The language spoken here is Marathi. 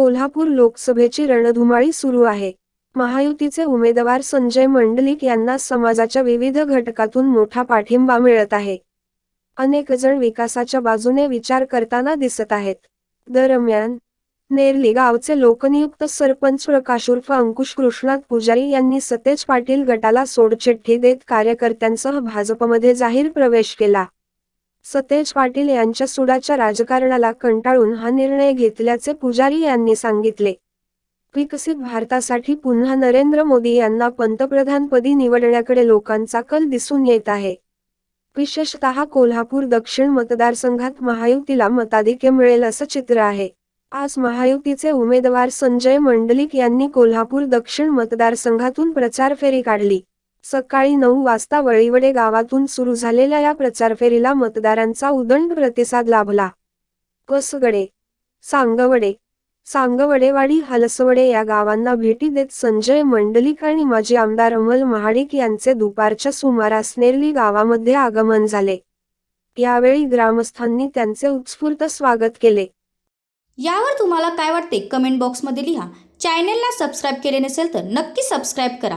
कोल्हापूर लोकसभेची रणधुमाळी सुरू आहे. महायुतीचे उमेदवार संजय मंडलिक यांना समाजाच्या विविध घटकातून मोठा पाठिंबा मिळत आहे. अनेक जण विकासाच्या बाजूने विचार करताना दिसत आहेत. दरम्यान नेरली गावचे लोकनियुक्त सरपंच प्रकाश उर्फ अंकुश कृष्णात पुजारी यांनी सतेज पाटील गटाला सोडचिठ्ठी देत कार्यकर्त्यांसह भाजपमध्ये जाहीर प्रवेश केला. सतेज पाटील यांच्या सुडाच्या राजकारणाला कंटाळून हा निर्णय घेतल्याचे पुजारी यांनी सांगितले. विकसित भारतासाठी पुन्हा नरेंद्र मोदी यांना पंतप्रधानपदी निवडण्याकडे लोकांचा कल दिसून येत आहे. विशेषतः कोल्हापूर दक्षिण मतदारसंघात महायुतीला मताधिक्य मिळेल असं चित्र आहे. आज महायुतीचे उमेदवार संजय मंडलिक यांनी कोल्हापूर दक्षिण मतदारसंघातून प्रचार फेरी काढली. सकाळी नऊ वाजता वळीवडे गावातून सुरू झालेल्या या प्रचारफेरीला मतदारांचा उदंड प्रतिसाद लाभला. कसगडे सांगवडे सांगवडेवाडी हलसवडे या गावांना भेटी देत संजय मंडलिक आणि माजी आमदार अमल महाडिक यांचे दुपारच्या सुमारास नेरली गावामध्ये आगमन झाले. यावेळी ग्रामस्थांनी त्यांचे उत्स्फूर्त स्वागत केले. यावर तुम्हाला काय वाटते? कमेंट बॉक्समध्ये लिहा. चॅनेलला सबस्क्राईब केले नसेल तर नक्की सबस्क्राईब करा.